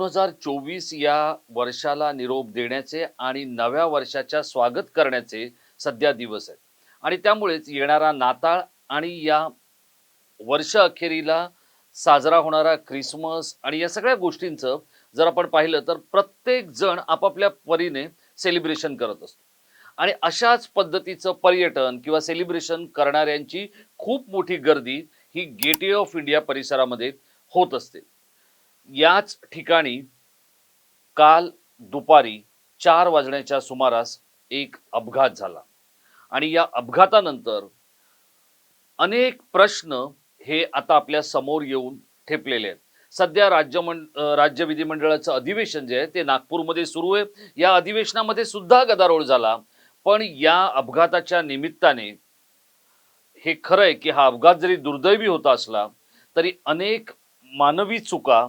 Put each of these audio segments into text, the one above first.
दोन हजार चोवीस या वर्षाला निरोप देण्याचे आणि नव्या वर्षाच्या स्वागत करण्याचे सध्या दिवस आहेत. आणि त्यामुळेच येणारा नाताळ आणि या वर्ष अखेरीला साजरा होणारा क्रिसमस आणि या सगळ्या गोष्टींचं जर आपण पाहिलं तर प्रत्येक जण आपापल्या परीने सेलिब्रेशन करत असतो. आणि अशाच पद्धतीचं पर्यटन किंवा सेलिब्रेशन करणाऱ्यांची खूप मोठी गर्दी ही गेटवे ऑफ इंडिया परिसरामध्ये होत असते. याच ठिकाणी काल दुपारी चार वाजण्याच्या सुमारास एक अपघात झाला. आणि या अपघातानंतर अनेक प्रश्न हे आता आपल्यासमोर येऊन ठेपलेले आहेत. सध्या राज्य मं राज्य विधिमंडळाचं अधिवेशन जे आहे ते नागपूरमध्ये सुरू आहे. या अधिवेशनामध्ये सुद्धा गदारोळ झाला. पण या अपघाताच्या निमित्ताने हे खरं आहे की हा अपघात जरी दुर्दैवी होता असला तरी अनेक मानवी चुका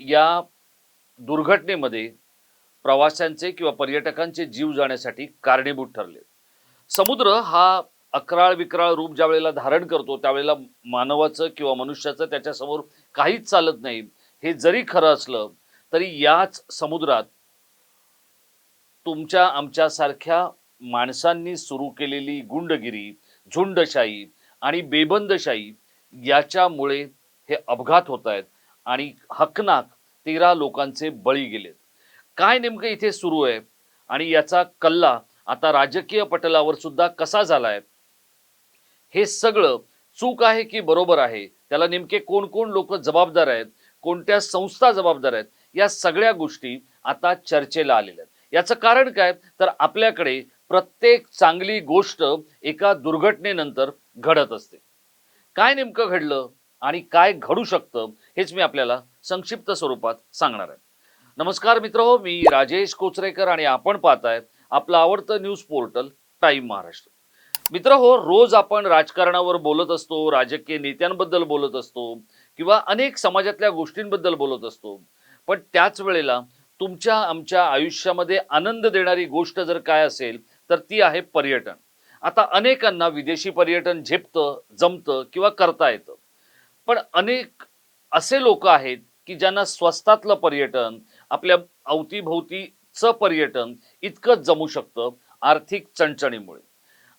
या दुर्घटनेमध्ये प्रवाशांचे किंवा पर्यटकांचे जीव जाण्यासाठी कारणीभूत ठरले. समुद्र हा अकराळ विक्राळ रूप ज्या वेळेला धारण करतो त्यावेळेला मानवाचं किंवा मनुष्याचं त्याच्यासमोर काहीच चालत नाही. हे जरी खरं असलं तरी याच समुद्रात तुमच्या आमच्यासारख्या माणसांनी सुरू केलेली गुंडगिरी झुंडशाही आणि बेबंदशाही याच्यामुळे हे अपघात होत आहेत. आणि हकनाक तेरा लोकांचे बळी गेलेत. काय नेमकं इथे सुरू आहे? आणि याचा कल्ला आता राजकीय पटलावर सुद्धा कसा झालाय? हे सगळं चूक आहे की बरोबर आहे? त्याला नेमके कोण कोण लोक जबाबदार आहेत? कोणत्या संस्था जबाबदार आहेत? या सगळ्या गोष्टी आता चर्चेला आलेल्या आहेत. याचं कारण काय? तर आपल्याकडे प्रत्येक चांगली गोष्ट एका दुर्घटनेनंतर घडत असते. काय नेमकं घडलं? आणि काय घडू शकतं हेच मी आपल्याला संक्षिप्त स्वरूपात सांगणार आहे. नमस्कार मित्र हो मी राजेश कोचरेकर आणि आपण पाहताय आपलं आवडतं न्यूज पोर्टल टाईम महाराष्ट्र. मित्र हो रोज आपण राजकारणावर बोलत असतो राजकीय नेत्यांबद्दल बोलत असतो किंवा अनेक समाजातल्या गोष्टींबद्दल बोलत असतो. पण त्याच वेळेला तुमच्या आमच्या आयुष्यामध्ये आनंद देणारी गोष्ट जर काय असेल तर ती आहे पर्यटन. आता अनेकांना विदेशी पर्यटन झेपतं जमतं किंवा करता येतं. पण अनेक असे लोक आहेत की ज्यांना स्वस्तातलं पर्यटन आपल्या अवतीभोवतीचं पर्यटन इतकं जमू शकतं आर्थिक चणचणीमुळे.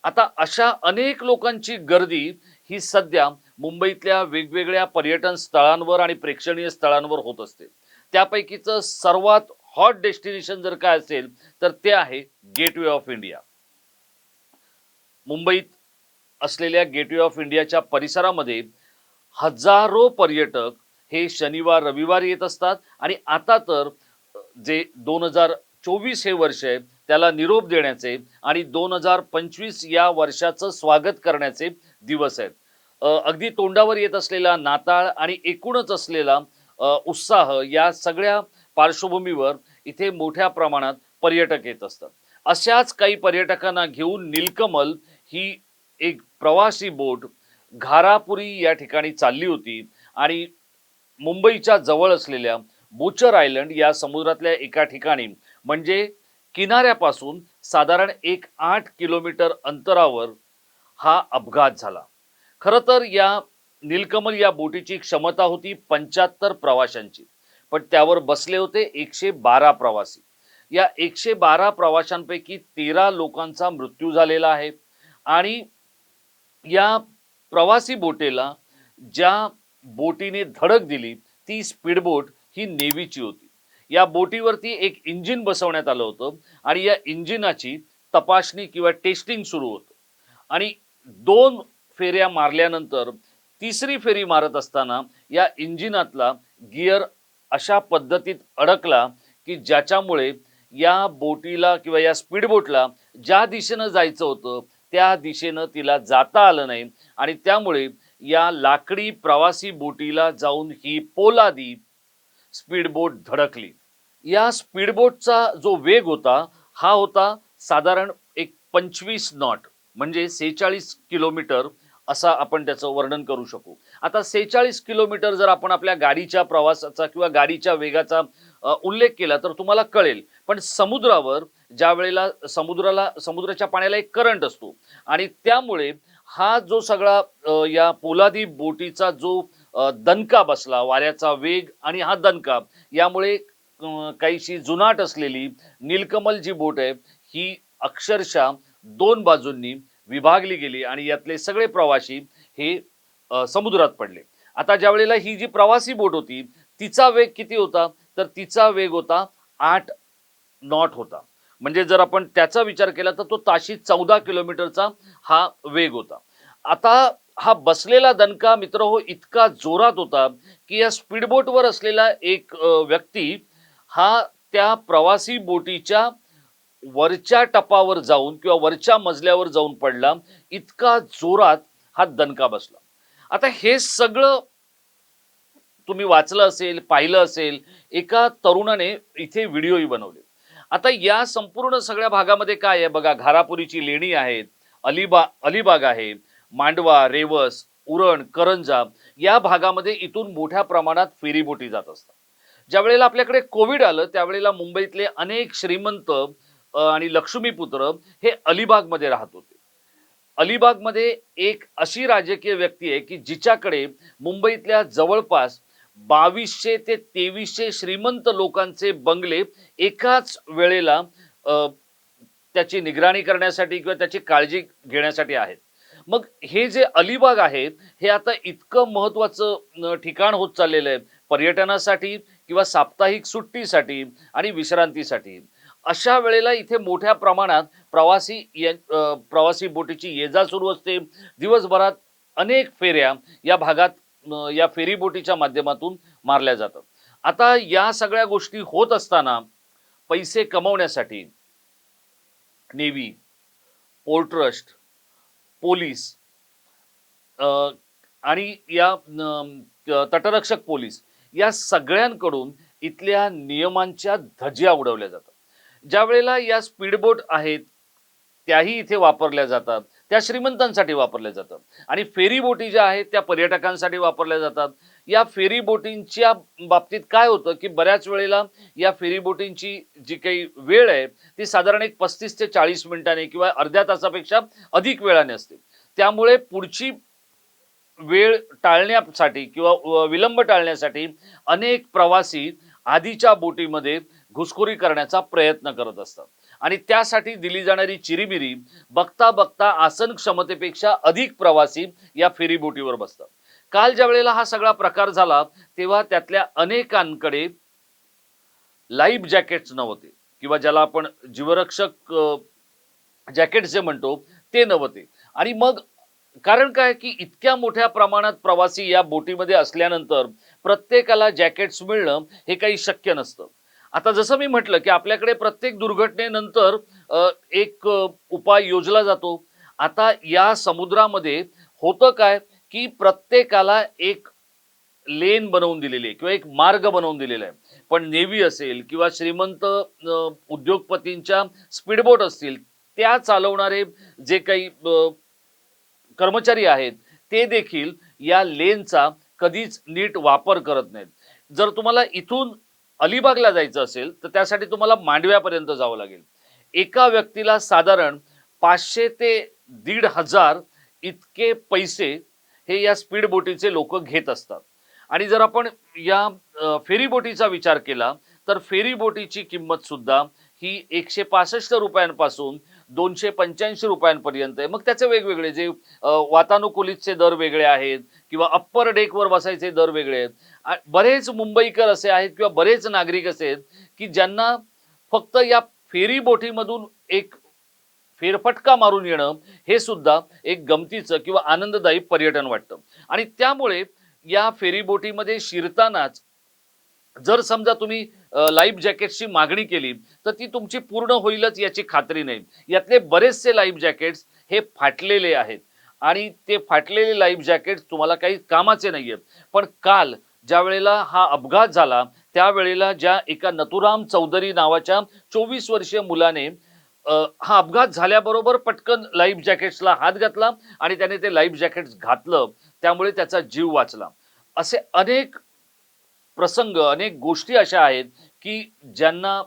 आता अशा अनेक लोकांची गर्दी ही सध्या मुंबईतल्या वेगवेगळ्या पर्यटन स्थळांवर आणि प्रेक्षणीय स्थळांवर होत असते. त्यापैकीचं सर्वात हॉट डेस्टिनेशन जर काय असेल तर ते आहे गेटवे ऑफ इंडिया मुंबईत असलेल्या गेटवे ऑफ इंडियाच्या परिसरामध्ये हजारो पर्यटक हे शनिवार रविवार येत असतात आणि आता तर जे दोन हजार चोवीस हे वर्ष आहे त्याला निरोप देण्याचे आणि दोन हजार पंचवीस या वर्षाचं स्वागत करण्याचे दिवस आहेत. अगदी तोंडावर येत असलेला नाताळ आणि एकूणच असलेला उत्साह या सगळ्या पार्श्वभूमीवर इथे मोठ्या प्रमाणात पर्यटक येत असतात. अशाच काही पर्यटकांना घेऊन नीलकमल ही एक प्रवासी बोट घारापुरी या ठिकाणी चालली होती आणि मुंबईच्या जवळ असलेल्या बोचर आयलंड या समुद्रातल्या एका ठिकाणी म्हणजे किनाऱ्यापासून साधारण एक आठ किलोमीटर अंतरावर हा अपघात झाला. खरं तर या नीलकमल या बोटीची क्षमता होती पंच्याहत्तर प्रवाशांची पण त्यावर बसले होते एकशे बारा प्रवासी. या एकशे बारा प्रवाशांपैकी तेरा लोकांचा मृत्यू झालेला आहे आणि या प्रवासी बोटेला ज्या बोटीने धडक दिली ती स्पीडबोट ही नेव्हीची होती. या बोटीवरती एक इंजिन बसवण्यात आलं होतं आणि या इंजिनाची तपासणी किंवा टेस्टिंग सुरू होतं. आणि दोन फेऱ्या मारल्यानंतर तिसरी फेरी मारत असताना या इंजिनातला गिअर अशा पद्धतीत अडकला की ज्याच्यामुळे या बोटीला किंवा या स्पीडबोटला ज्या दिशेनं जायचं होतं त्या दिशेनं तिला जाता आलं नाही आणि त्यामुळे या लाकडी प्रवासी बोटीला जाऊन ही पोलादी स्पीडबोट धडकली. या स्पीडबोटचा जो वेग होता हा होता साधारण एक पंचवीस नॉट म्हणजे सेहेचाळीस किलोमीटर असा आपण त्याचं वर्णन करू शकू. आता सेहेचाळीस किलोमीटर जर आपण आपल्या गाडीच्या प्रवासाचा किंवा गाडीच्या वेगाचा उल्लेख केला तर तुम्हाला कळेल. पण समुद्रावर ज्या वेळेला समुद्राला समुद्राच्या पाण्याला एक करंट असतो आणि त्यामुळे हा जो सगळा या पोलादी बोटीचा जो दणका बसला वाऱ्याचा वेग आणि हा दणका यामुळे काहीशी जुनाट असलेली नीलकमल जी बोट आहे ही अक्षरशः दोन बाजूंनी विभागली गेली आणि यातले सगळे प्रवासी हे समुद्रात पडले. आता ज्या वेळेला ही जी प्रवासी बोट होती तिचा वेग किती होता? तर तिचा वेग होता आठ नॉट होता. म्हणजे जर आपण त्याचा विचार केला तर तो ताशी चौदा किलोमीटरचा हा वेग होता. आता हा बसलेला दणका मित्र हो इतका जोरात होता की या स्पीडबोटवर असलेला एक व्यक्ती हा त्या प्रवासी बोटीच्या वरच्या टपावर जाऊन किंवा वरच्या मजल्यावर जाऊन पडला. इतका जोरात हा दणका बसला. आता हे सगळं तुम्ही वाचलं असेल पाहिलं असेल एका तरुणाने इथे व्हिडिओही बनवले. आता या संपूर्ण सगळ्या भागामध्ये काय आहे? बघा घारापुरीची लेणी आहेत अलिबा अलिबाग आहे मांडवा रेवस उरण करंजा या भागामध्ये इथून मोठ्या प्रमाणात फेरीबोटी जात असतात. ज्या वेळेला आपल्याकडे कोविड आलं त्यावेळेला मुंबईतले अनेक श्रीमंत आणि लक्ष्मीपुत्र हे अलिबागमध्ये राहत होते. अलिबागमध्ये एक अशी राजकीय व्यक्ती आहे की जिच्याकडे मुंबईतल्या जवळपास बावीसशे ते तेवीसशे श्रीमंत लोकांचे बंगले एकाच वेळेला त्याची निगराणी करण्यासाठी किंवा त्याची काळजी घेण्यासाठी आहेत. मग हे जे अलिबाग आहे हे आता इतकं महत्वाचं ठिकाण होत चाललेलं आहे. पर्यटनासाठी किंवा साप्ताहिक सुट्टीसाठी आणि विश्रांतीसाठी. अशा वेळेला इथे मोठ्या प्रमाणात प्रवासी ये प्रवासी बोटीची ये जा सुरू असते. दिवसभरात अनेक फेऱ्या या भागात या फेरी बोटीच्या माध्यमातून मारल्या जातात. आता या सगळ्या गोष्टी होत असताना पैसे कमवण्यासाठी नेव्ही पोर्ट ट्रस्ट पोलीस आणि या तटरक्षक पोलीस या सगळ्यांकडून इथल्या नियमांच्या धज्या उडवल्या जातात. ज्या वेळेला या स्पीडबोट आहेत त्याही इथे वापरल्या जातात. त्या श्रीमंतांसाठी वापरल्या जातात. आणि फेरी बोटी ज्या आहेत त्या पर्यटकांसाठी वापरल्या जातात. या फेरी बोटींच्या बाबतीत काय होतं की बऱ्याच वेळेला या फेरी बोटींची जी काही वेळ आहे ती साधारण एक पस्तीस ते चाळीस मिनिटांनी किंवा अर्ध्या तासापेक्षा अधिक वेळाने असते. त्यामुळे पुढची वेळ टाळण्यासाठी किंवा विलंब टाळण्यासाठी अनेक प्रवासी आधीच्या बोटीमध्ये घुसखोरी करण्याचा प्रयत्न करत असतात. आणि त्यासाठी दिली जाणारी चिरीबिरी बघता बघता आसन क्षमतेपेक्षा अधिक प्रवासी या फेरी बोटीवर बसतात काल ज्या वेळेला हा सगळा प्रकार झाला तेव्हा त्यातल्या अनेकांकडे लाईफ जॅकेट्स नव्हते किंवा ज्याला आपण जीवरक्षक जॅकेट जे म्हणतो ते नव्हते. आणि मग कारण काय की इतक्या मोठ्या प्रमाणात प्रवासी या बोटीमध्ये असल्यानंतर प्रत्येकाला जॅकेट्स मिळणं हे काही शक्य नसतं. आता जसं मी म्हटलं की आपल्याकडे प्रत्येक दुर्घटनेनंतर एक उपाय योजला जातो. आता या समुद्रामध्ये होतं काय की प्रत्येकाला एक लेन बनवून दिलेली आहे किंवा एक मार्ग बनवून दिलेला आहे. पण नेव्ही असेल किंवा श्रीमंत उद्योगपतींच्या स्पीडबोट असतील त्या चालवणारे जे काही कर्मचारी आहेत ते देखील या लेनचा कधीच नीट वापर करत नाहीत. जर तुम्हाला इथून अलिबागला जायचं असेल तर त्यासाठी तुम्हाला मांडव्यापर्यंत जावं लागेल. एका व्यक्तीला साधारण पाचशे ते दीड हजार इतके पैसे हे या स्पीड बोटीचे लोक घेत असतात. आणि जर आपण या फेरीबोटीचा फेरी बोटीचा विचार केला तर फेरी बोटीची किंमत सुद्धा ही एकशे पासष्ट रुपयांपासून दोनशे पंच्याऐंशी रुपयांपर्यंत आहे. मग त्याचे वेगवेगळे जे वातानुकूलितचे दर वेगळे आहेत किंवा अप्पर डेकवर बसायचे दर वेगळे आहेत. बरेच मुंबईकर असे आहेत किंवा बरेच नागरिक असे आहेत की ज्यांना फक्त या फेरी बोटीमधून एक फेरफटका मारून येणं हे सुद्धा एक गमतीचं किंवा आनंददायी पर्यटन वाटतं. आणि त्यामुळे या फेरीबोटीमध्ये शिरतानाच जर समजा तुम्ही लाईफ जॅकेट्सची मागणी केली तर ती तुमची पूर्ण होईलच याची खात्री नाही. यातले बरेचसे लाईफ जॅकेट्स हे फाटलेले आहेत. आणि ते फाटलेले लाईफ जॅकेट तुम्हाला काही कामाचे नाही आहेत पण काल ज्या वेळेला हा अपघात झाला त्यावेळेला ज्या एका नथुराम चौधरी नावाच्या चोवीस वर्षीय मुलाने हा अपघात झाल्याबरोबर पटकन लाईफ जॅकेट्सला हात घातला आणि त्याने ते लाईफ जॅकेट्स घातलं त्यामुळे त्याचा जीव वाचला. असे अनेक प्रसंग अनेक गोष्टी अशा आहेत की ज्यांना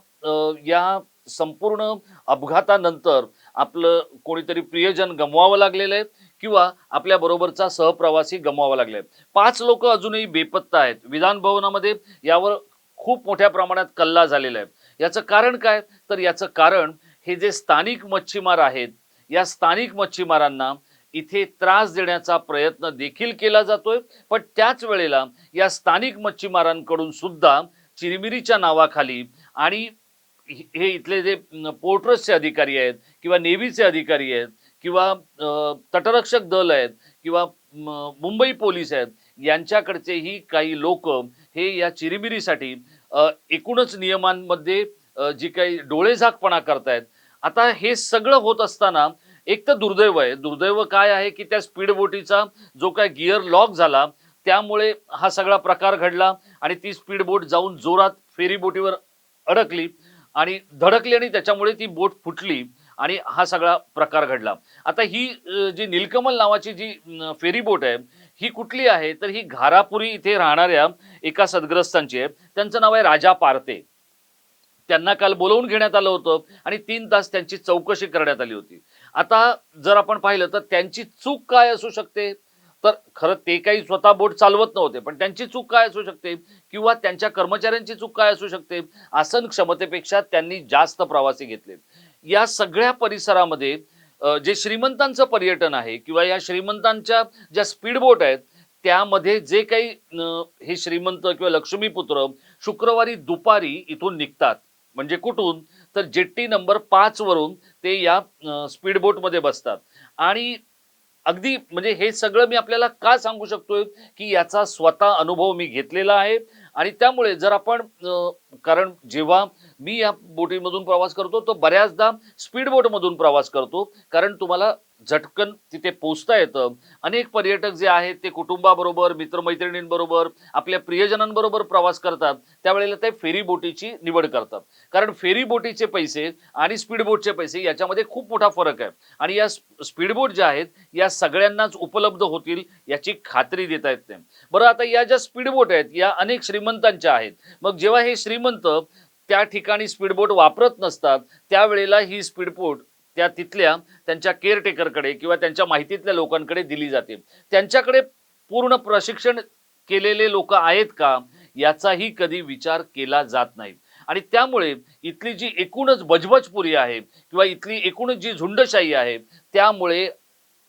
या संपूर्ण अपघातानंतर आपलं कोणीतरी प्रियजन गमवावं लागलेलं आहे किंवा आपल्या बरोबरचा सहप्रवासी गमवावा लागलाय पाच लोक अजूनही बेपत्ता आहेत. विधान भवनामध्ये यावर खूप मोठ्या प्रमाणात कल्ला झालेला आहे. याचं कारण काय? तर याचं कारण हे जे स्थानिक मच्छीमार आहेत या स्थानिक मच्छीमारांना इथे त्रास देण्याचा प्रयत्न देखील केला जातोय. पण त्याच वेळेला या स्थानिक मच्छीमारांकडून सुद्धा चिरमिरीच्या नावाखाली आणि हे इथले जे पोर्ट्रसचे अधिकारी आहेत किंवा नेव्हीचे अधिकारी आहेत किंवा तटरक्षक दल आहेत किंवा मुंबई पोलीस आहेत यांच्याकडचेही काही लोक हे या चिरमिरीसाठी एकूणच नियमांमध्ये जी काही डोळेझाकपणा करतायत. आता हे सगळं होत असताना एक तर दुर्दैव आहे. दुर्दैव काय आहे की त्या स्पीड बोटीचा जो काय गिअर लॉक झाला त्यामुळे हा सगळा प्रकार घडला आणि ती स्पीड बोट जाऊन जोरात फेरी बोटीवर अडकली आणि धडकली आणि त्याच्यामुळे ती बोट फुटली आणि हा सगळा प्रकार घडला. आता ही जी नीलकमल नावाची जी फेरी बोट आहे ही कुठली आहे? तर ही घारापुरी इथे राहणाऱ्या एका सदग्रस्तांची आहे. त्यांचं नाव आहे राजा पारते. त्यांना काल बोलवून घेण्यात आलं होतं आणि तीन तास त्यांची चौकशी करण्यात आली होती. आता जर आपण पाहिलं तर त्यांची चूक काय असू शकते? तर खरं ते काही स्वतः बोट चालवत नव्हते पण त्यांची चूक काय असू शकते? किंवा त्यांच्या कर्मचाऱ्यांची चूक काय असू शकते? आसन क्षमतेपेक्षा त्यांनी जास्त प्रवासी घेतले. या सगळ्या परिसरामध्ये जे श्रीमंतांचं पर्यटन आहे किंवा या श्रीमंतांच्या ज्या स्पीड बोट आहेत त्यामध्ये जे काही हे श्रीमंत किंवा लक्ष्मीपुत्र शुक्रवारी दुपारी इथून निघतात. म्हणजे कुठून? तर जेट्टी नंबर पाच वरून ते या स्पीड बोटमध्ये बसतात. आणि अगदी म्हणजे हे सगळं मी आपल्याला का सांगू शकतोय की याचा स्वतः अनुभव मी घेतलेला आहे. आणि त्यामुळे जर आपण कारण जेव्हा मी या बोटीमधून प्रवास करतो तो बऱ्याचदा स्पीड बोटमधून प्रवास करतो. कारण तुम्हाला झटकन तिथे पोचता येतं. अनेक पर्यटक जे आहेत ते कुटुंबाबरोबर मित्रमैत्रिणींबरोबर आपल्या प्रियजनांबरोबर प्रवास करतात. त्यावेळेला ते फेरी बोटीची निवड करतात. कारण फेरी बोटीचे पैसे आणि स्पीडबोटचे पैसे याच्यामध्ये खूप मोठा फरक आहे. आणि या स्पीडबोट ज्या आहेत या सगळ्यांनाच उपलब्ध होतील याची खात्री देता येत नाही. बरं आता या ज्या स्पीडबोट आहेत या अनेक श्रीमंतांच्या आहेत. मग जेव्हा हे श्रीमंत त्या ठिकाणी स्पीडबोट वापरत नसतात त्यावेळेला ही स्पीडबोट त्या तिथल्या त्यांच्या केअरटेकरकडे किंवा त्यांच्या माहितीतल्या लोकांकडे दिली जाते. त्यांच्याकडे पूर्ण प्रशिक्षण केलेले लोक आहेत का? याचाही कधी विचार केला जात नाही. आणि त्यामुळे इथली जी एकूणच बजबजपुरी आहे किंवा इथली एकूणच जी झुंडशाही आहे त्यामुळे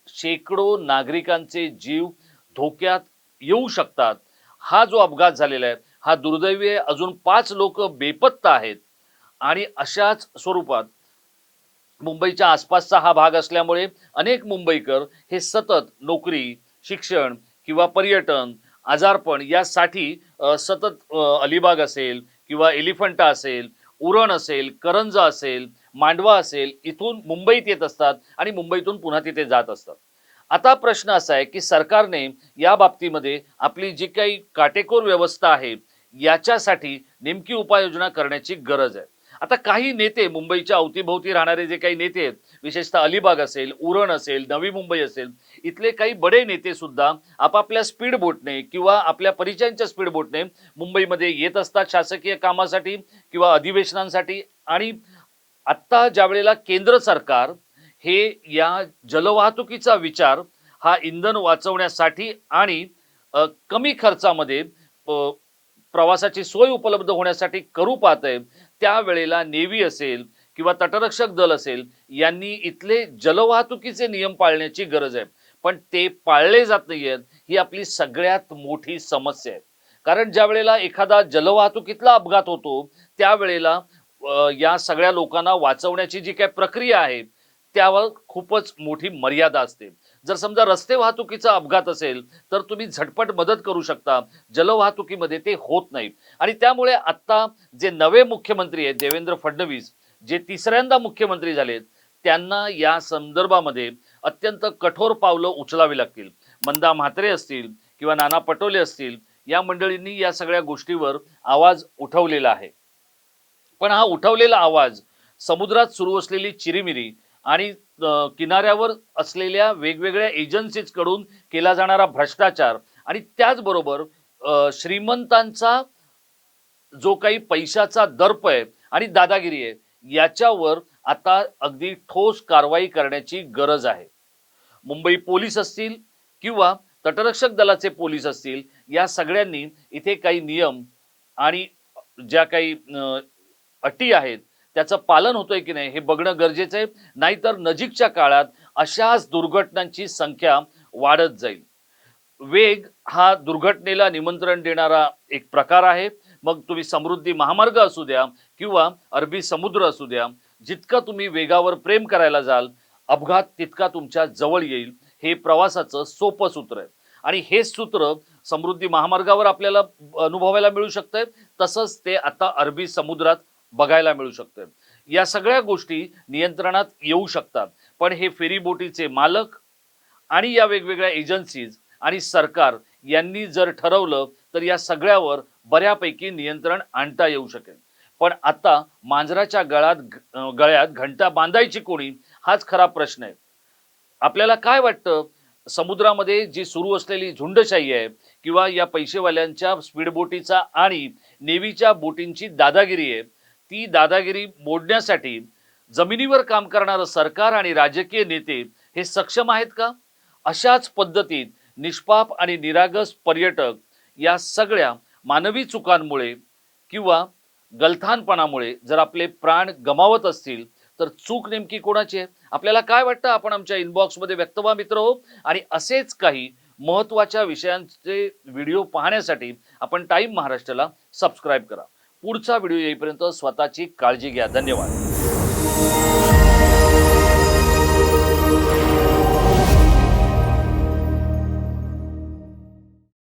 शेकडो नागरिकांचे जीव धोक्यात येऊ शकतात. हा जो अपघात झालेला आहे हा दुर्दैवी आहे. अजून पाच लोक बेपत्ता आहेत. आणि अशाच स्वरूपात मुंबईच्या आसपासचा हा भाग असल्यामुळे अनेक मुंबईकर हे सतत नोकरी शिक्षण किंवा पर्यटन आजारपण यासाठी सतत अलिबाग असेल किंवा एलिफंटा असेल उरण असेल करंजा असेल मांडवा असेल इथून मुंबईत येत असतात आणि मुंबईतून पुन्हा तिथे जात असतात. आता प्रश्न असा आहे की सरकारने या बाबतीमध्ये आपली जी काही काटेकोर व्यवस्था आहे याच्यासाठी नेमकी उपाययोजना करण्याची गरज आहे. आता काही नेते मुंबईच्या अवतीभोवती राहणारे जे काही नेते आहेत विशेषतः अलिबाग असेल उरण असेल नवी मुंबई असेल इथले काही बडे नेते सुद्धा आपापल्या स्पीड बोटने किंवा आपल्या परिचयांच्या स्पीड बोटने मुंबईमध्ये येत असतात शासकीय कामासाठी किंवा अधिवेशनांसाठी. आणि आत्ता ज्या वेळेला केंद्र सरकार हे या जलवाहतुकीचा विचार हा इंधन वाचवण्यासाठी आणि कमी खर्चामध्ये प्रवासाची सोय उपलब्ध होण्यासाठी करू पाहत आहे त्यावेळेला नेव्ही असेल किंवा तटरक्षक दल असेल यांनी इथले जलवाहतुकीचे नियम पाळण्याची गरज आहे. पण ते पाळले जात नाहीयेत ही आपली सगळ्यात मोठी समस्या आहे. कारण ज्या वेळेला एखादा जलवाहतुकीतला अपघात होतो त्यावेळेला या सगळ्या लोकांना वाचवण्याची जी काही प्रक्रिया आहे त्यावर खूपच मोठी मर्यादा असते. जर समजा रस्ते वाहतुकीचा अपघात असेल तर तुम्ही झटपट मदत करू शकता. जलवाहतुकीमध्ये ते होत नाही आणि त्यामुळे आत्ता जे नवे मुख्यमंत्री आहेत देवेंद्र फडणवीस जे तिसऱ्यांदा मुख्यमंत्री झालेत त्यांना या संदर्भामध्ये अत्यंत कठोर पावलं उचलावी लागतील. मंदा म्हात्रे असतील किंवा नाना पटोले असतील या मंडळींनी या सगळ्या गोष्टीवर आवाज उठवलेला आहे. पण हा उठवलेला आवाज समुद्रात सुरू असलेली चिरीमिरी आणि किनाऱ्यावर असलेल्या वेगवेगळ्या एजन्सीजकडून केला जाणारा भ्रष्टाचार. आणि त्याचबरोबर श्रीमंतांचा जो काही पैशाचा दर्प आहे आणि दादागिरी आहे याच्यावर आता अगदी ठोस कारवाई करण्याची गरज आहे. मुंबई पोलीस असतील किंवा तटरक्षक दलाचे पोलीस असतील या सगळ्यांनी इथे काही नियम आणि ज्या काही अटी आहेत त्याचं पालन होतंय की नाही हे बघणं गरजेचं आहे. नाहीतर नजीकच्या काळात अशाच दुर्घटनांची संख्या वाढत जाईल. वेग हा दुर्घटनेला निमंत्रण देणारा एक प्रकार आहे. मग तुम्ही समृद्धी महामार्ग असू द्या किंवा अरबी समुद्र असू द्या जितकं तुम्ही वेगावर प्रेम करायला जाल अपघात तितका तुमच्या जवळ येईल. हे प्रवासाचं सोपं सूत्र आहे. आणि हेच सूत्र समृद्धी महामार्गावर आपल्याला अनुभवायला मिळू शकतंय. तसंच ते आता अरबी समुद्रात बघायला मिळू शकते या सगळ्या गोष्टी नियंत्रणात येऊ शकतात. पण हे फेरीबोटीचे मालक आणि या वेगवेगळ्या एजन्सीज आणि सरकार यांनी जर ठरवलं तर या सगळ्यावर बऱ्यापैकी नियंत्रण आणता येऊ शकेल. पण आता मांजराच्या गळ्यात गळ्यात घंटा बांधायची कोणी हाच खरा प्रश्न आहे. आपल्याला काय वाटतं? समुद्रामध्ये जी सुरू असलेली झुंडशाही आहे किंवा या पैसेवाल्यांच्या स्पीडबोटीचा आणि नेव्हीच्या बोटींची दादागिरी आहे ती दादागिरी मोडण्यासाठी जमिनीवर काम करणारं सरकार आणि राजकीय नेते हे सक्षम आहेत का? अशाच पद्धतीत निष्पाप आणि निरागस पर्यटक या सगळ्या मानवी चुकांमुळे किंवा गलथानपणामुळे जर आपले प्राण गमावत असतील तर चूक नेमकी कोणाची आहे? आपल्याला काय वाटतं? आपण आमच्या इनबॉक्समध्ये व्यक्त व्हा मित्र हो. आणि असेच काही महत्त्वाच्या विषयांचे व्हिडिओ पाहण्यासाठी आपण टाईम महाराष्ट्राला सबस्क्राईब करा. पुढचा व्हिडिओ येईपर्यंत स्वतःची काळजी घ्या. धन्यवाद.